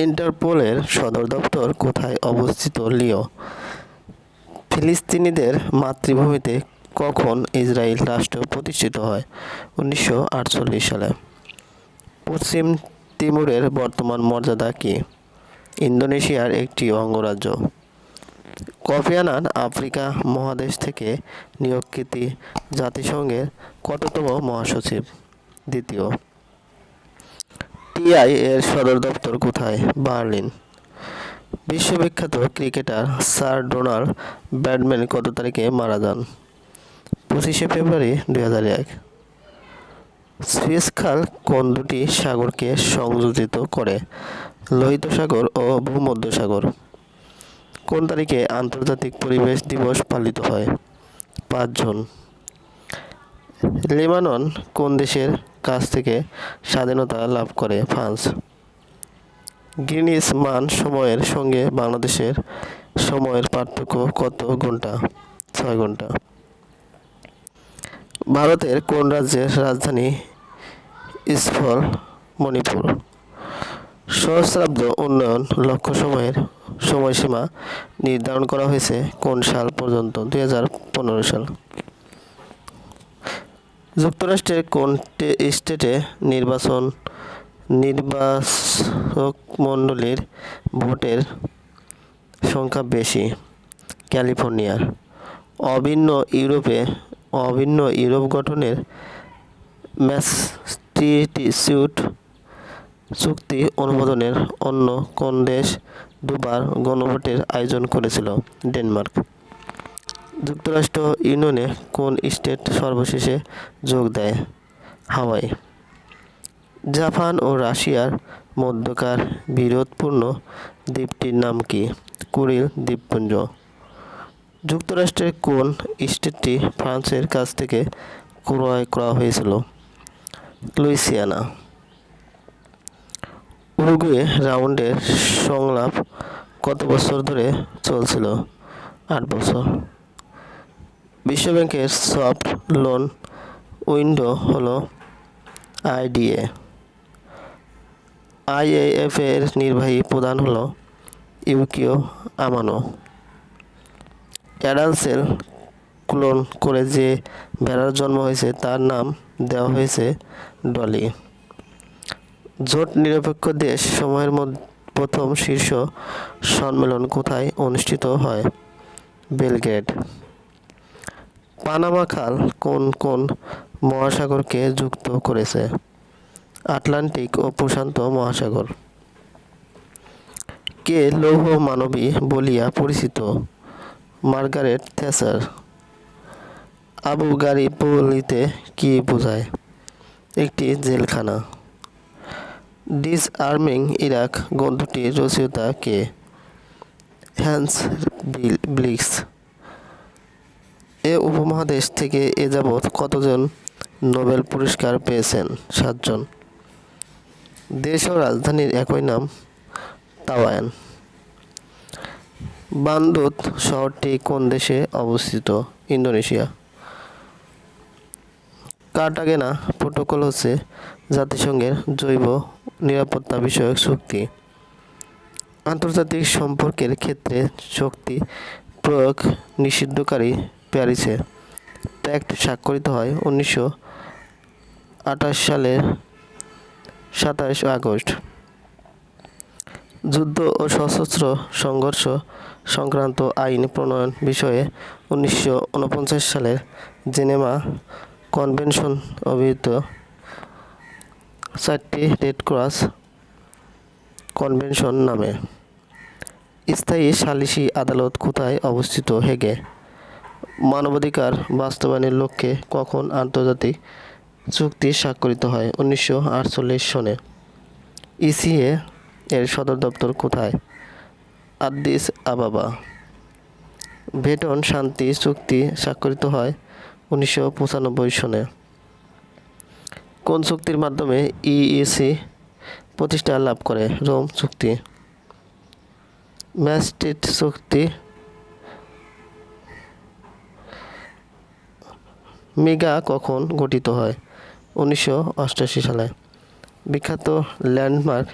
ইন্টারপোলের সদর দপ্তর কোথায় অবস্থিত লিও? ফিলিস্তিনিদের মাতৃভূমিতে কখন ইসরায়েল রাষ্ট্র প্রতিষ্ঠিত হয়? উনিশশো আটচল্লিশ সালে। পশ্চিম তিমুরের বর্তমান মর্যাদা কী? ইন্দোনেশিয়ার একটি অঙ্গরাজ্য। কফি আনান আফ্রিকা মহাদেশ থেকে নিয়োগকৃত জাতিসংঘের কততম মহাসচিব? দ্বিতীয়। টিআই এর সদর দপ্তর কোথায়? বার্লিন। বিশ্ববিখ্যাত ক্রিকেটার স্যার ডোনাল্ড ব্যাডম্যান কত তারিখে মারা যান? পঁচিশে ফেব্রুয়ারি দুই হাজার এক। সুয়েজ খাল কোন দুটি সাগরকে সংযোজিত করে? লোহিত সাগর ও ভূমধ্যসাগর কোন তারিখে আন্তর্জাতিক পরিবেশ দিবস পালিত হয়? পাঁচ জুন। লেবানন কোন দেশের কাছ থেকে স্বাধীনতা লাভ করে ফ্রান্স। গ্রিনিস মান সময়ের সঙ্গে বাংলাদেশের সময়ের পার্থক্য কত ঘণ্টা? ছয় ঘণ্টা। ভারতের কোন রাজ্যের রাজধানী ইস্ফল, মণিপুর? সহস্রাব্দ উন্নয়ন লক্ষ্য সময়ের সময়সীমা নির্ধারণ করা হয়েছে কোন সাল পর্যন্ত? দুই হাজার পনেরো সাল। যুক্তরাষ্ট্রের কোন স্টেটে নির্বাচন, নির্বাচক মণ্ডলীর ভোটের সংখ্যা বেশি? ক্যালিফোর্নিয়ার। অভিন্ন ইউরোপে অভিন্ন ইউরোপ গঠনের ম্যাসটিটিউট চুক্তি অনুমোদনের অন্য কোন দেশ দুবার গণভোটের আয়োজন করেছিল? ডেনমার্ক। যুক্তরাষ্ট্র ইউনিয়নে কোন স্টেট সর্বশেষে যোগ দেয়? হাওয়াই। জাপান ও রাশিয়ার মধ্যকার বিরোধপূর্ণ দ্বীপটির নাম কি? কুরিল দ্বীপপুঞ্জ। যুক্তরাষ্ট্রের কোন স্টেটটি ফ্রান্সের কাছ থেকে ক্রয় করা হয়েছিল? লুইসিয়ানা। উরুগুয়ে রাউন্ডের সংলাপ কত বছর ধরে চলছিল? আট বছর। বিশ্বব্যাংকের সফট লোন উইন্ডো হলো আইডিএ। আইএএফ এর নির্বাহী প্রধান হলো ইউকিও আমানো। অ্যাডালসেল ক্লোন করে যে ভেড়ার জন্ম হয়েছে তার নাম দেওয়া হয়েছে ডলি। জোট নিরপেক্ষ দেশ সময়ের মধ্যে প্রথম শীর্ষ সম্মেলন কোথায় অনুষ্ঠিত হয়? বেলগ্রেড। পানামা খাল কোন কোন মহাসাগরকে যুক্ত করেছে? আটলান্টিক ও প্রশান্ত মহাসাগর। কে লৌহ মানবী বলিয়া পরিচিত? মার্গারেট থ্যাচার আবু গারিব বলিতে কি বোঝায়? একটি জেলখানা। ডিসআর্মিং ইরাক গ্রন্থটির রচয়িতা কে? হ্যান্স বিল- ব্লিক্স। এ উপমহাদেশ থেকে এ যাবৎ কতজন নোবেল পুরস্কার পেয়েছেন? সাতজন। দেশ ও রাজধানীর একই নাম তাওয়ান বান্দুত শহরটি কোন দেশে অবস্থিত? ইন্দোনেশিয়া। কার্টাগেনা প্রোটোকল হচ্ছে জাতিসংঘের জৈব নিরাপত্তা বিষয়ক চুক্তি। আন্তর্জাতিক সম্পর্কের ক্ষেত্রে শক্তি প্রয়োগ নিষিদ্ধকারী প্যারিসে প্যাক্ট স্বাক্ষরিত হয় উনিশশো আঠাশ সালের সাতাশ আগস্ট। যুদ্ধ ও সশস্ত্র সংঘর্ষ সংক্রান্ত আইন প্রণয়ন বিষয়ে উনিশশো উনপঞ্চাশ সালের জেনেভা কনভেনশন অভিহিত চারটি রেড ক্রস কনভেনশন নামে। স্থায়ী সালিসি আদালত কোথায় অবস্থিত হেগে? মানবাধিকার বাস্তবায়নের লক্ষ্যে কখন আন্তর্জাতিক চুক্তি স্বাক্ষরিত হয়? উনিশশো আটচল্লিশ সনে। ইসিএ এর সদর দপ্তর কোথায়? আদ্দিস আবাবা। ভেটন শান্তি চুক্তি স্বাক্ষরিত হয় উনিশশো পঁচানব্বই সনে। কোন চুক্তির মাধ্যমে ইইসি প্রতিষ্ঠা লাভ করে? রোম চুক্তি। ম্যাস্টিট চুক্তি মেগা কখন গঠিত হয়? উনিশশো সালে। বিখ্যাত ল্যান্ডমার্ক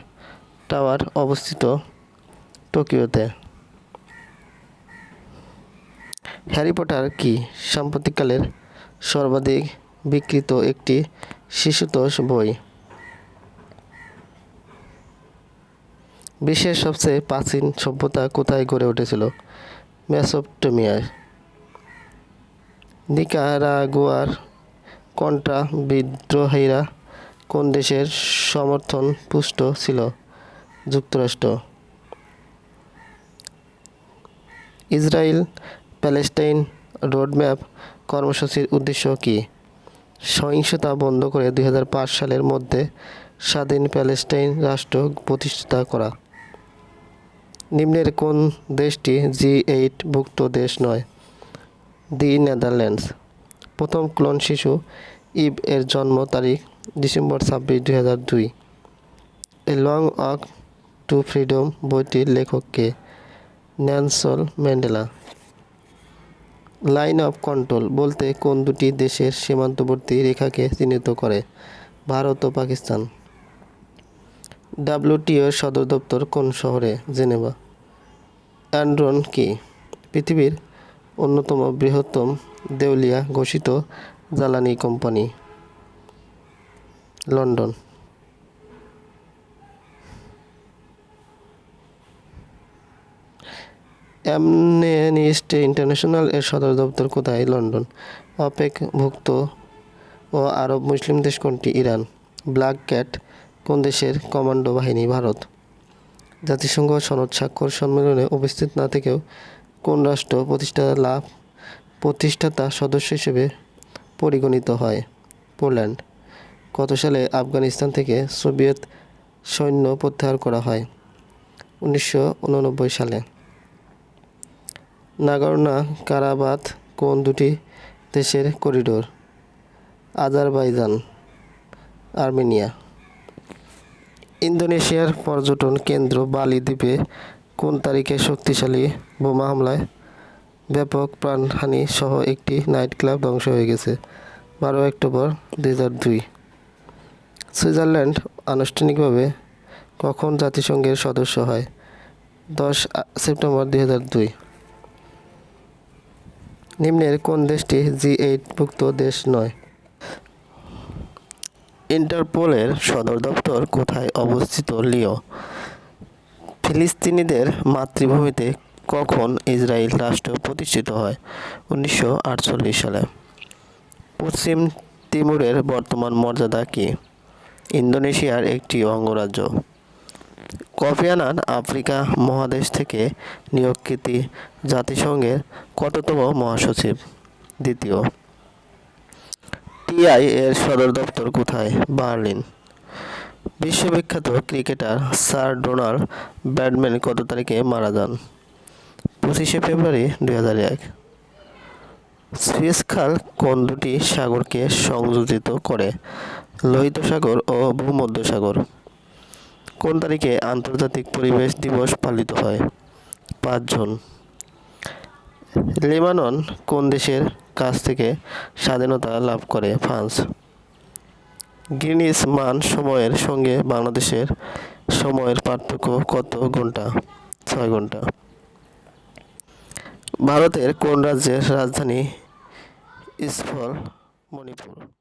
টাওয়ার অবস্থিত টোকিওতে। হ্যারি পটার কি সাম্প্রতিককালের সর্বাধিক বিক্রিত একটি শিশুতোষ বই? বিশ্বের সবচেয়ে প্রাচীন সভ্যতা কোথায় গড়ে উঠেছিল? মেসোপটেমিয়ায়। নিকারাগুয়ার কন্ট্রা বিদ্রোহীরা কোন দেশের সমর্থন পুষ্ট ছিল? যুক্তরাষ্ট্র। ইসরায়েল প্যালেস্টাইন রোডম্যাপ কর্মসূচির উদ্দেশ্য কী? সহিংসতা বন্ধ করে দু হাজার পাঁচ সালের মধ্যে স্বাধীন প্যালেস্টাইন রাষ্ট্র প্রতিষ্ঠা করা। নিম্নের কোন দেশটি জি এইট ভুক্ত দেশ নয়? The Netherlands. প্রথম ক্লোন শিশু ইব এর জন্ম তারিখ ডিসেম্বর ছাব্বিশ দুই হাজার দুই। A long walk to freedom বইটির লেখককে Nelson Mandela. Line of control বলতে কোন দুটি দেশের সীমান্তবর্তী রেখাকে চিহ্নিত করে? ভারত ও পাকিস্তান। ডাব্লিউটিওর সদর দপ্তর কোন শহরে? জেনেভা। অ্যান্ড্রন কি? পৃথিবীর অন্যতম বৃহত্তম দেউলিয়া ঘোষিত জ্বালানি কোম্পানি। লন্ডন। অ্যামনেস্টি ইন্টারন্যাশনাল এর সদর দপ্তর কোথায়? লন্ডন। অপেক ভুক্ত ও আরব মুসলিম দেশ কোনটি? ইরান। ব্ল্যাক ক্যাট কোন দেশের কমান্ডো বাহিনী? ভারত। জাতিসংঘ সনদ স্বাক্ষর সম্মেলনে উপস্থিত না থেকেও কোন রাষ্ট্র প্রতিষ্ঠা লাভ প্রতিষ্ঠাতা সদস্য হিসেবে পরিগণিত হয়? পোল্যান্ড। কত সালে আফগানিস্তান থেকে সোভিয়েত সৈন্য প্রত্যাহার করা হয়? উনিশশো উননব্বই সালে। নাগরনা কারাবাত কোন দুটি দেশের করিডোর? Azerbaijan, Armenia. ইন্দোনেশিয়ার পর্যটন কেন্দ্র বালি দ্বীপে কোন তারিখে শক্তিশালী বোমা হামলায় ব্যাপক প্রাণহানি সহ একটি নাইট ক্লাব ধ্বংস হয়ে গেছে? বারো অক্টোবর, দুই হাজার দুই। সুইজারল্যান্ড আনুষ্ঠানিকভাবে কখন জাতিসংঘের সদস্য হয়? দশ সেপ্টেম্বর, দুই হাজার দুই। নিম্নের কোন দেশটি জি এইটভুক্ত দেশ নয়? ইন্টারপোলের সদর দপ্তর কোথায় অবস্থিত লিও? ফিলিস্তিনিদের মাতৃভূমিতে কখন ইসরায়েল রাষ্ট্র প্রতিষ্ঠিত হয়? উনিশশো আটচল্লিশ সালে। পশ্চিম তিমুরের বর্তমান মর্যাদা কী? ইন্দোনেশিয়ার একটি অঙ্গরাজ্য। কফি আনান আফ্রিকা মহাদেশ থেকে নিয়োগকৃত জাতিসংঘের কততম মহাসচিব? দ্বিতীয়। টিআই এর সদর দপ্তর কোথায়? বার্লিন। বিশ্ববিখ্যাত ক্রিকেটার স্যার ডোনাল্ড ব্যাডম্যান কত তারিখে মারা যান? পঁচিশে ফেব্রুয়ারি দুই হাজার এক। সুয়েজ খাল কোন দুটি সাগরকে সংযোজিত করে? লোহিত সাগর ও ভূমধ্য সাগর। কোন তারিখে আন্তর্জাতিক পরিবেশ দিবস পালিত হয়? পাঁচ জুন। লেবানন কোন দেশের কাছ থেকে স্বাধীনতা লাভ করে ফ্রান্স? গ্রিনিস মান সময়ের সঙ্গে বাংলাদেশের সময়ের পার্থক্য কত ঘণ্টা? ছয় ঘণ্টা। ভারতের কোন রাজ্যের রাজধানী ইস্ফল মণিপুর?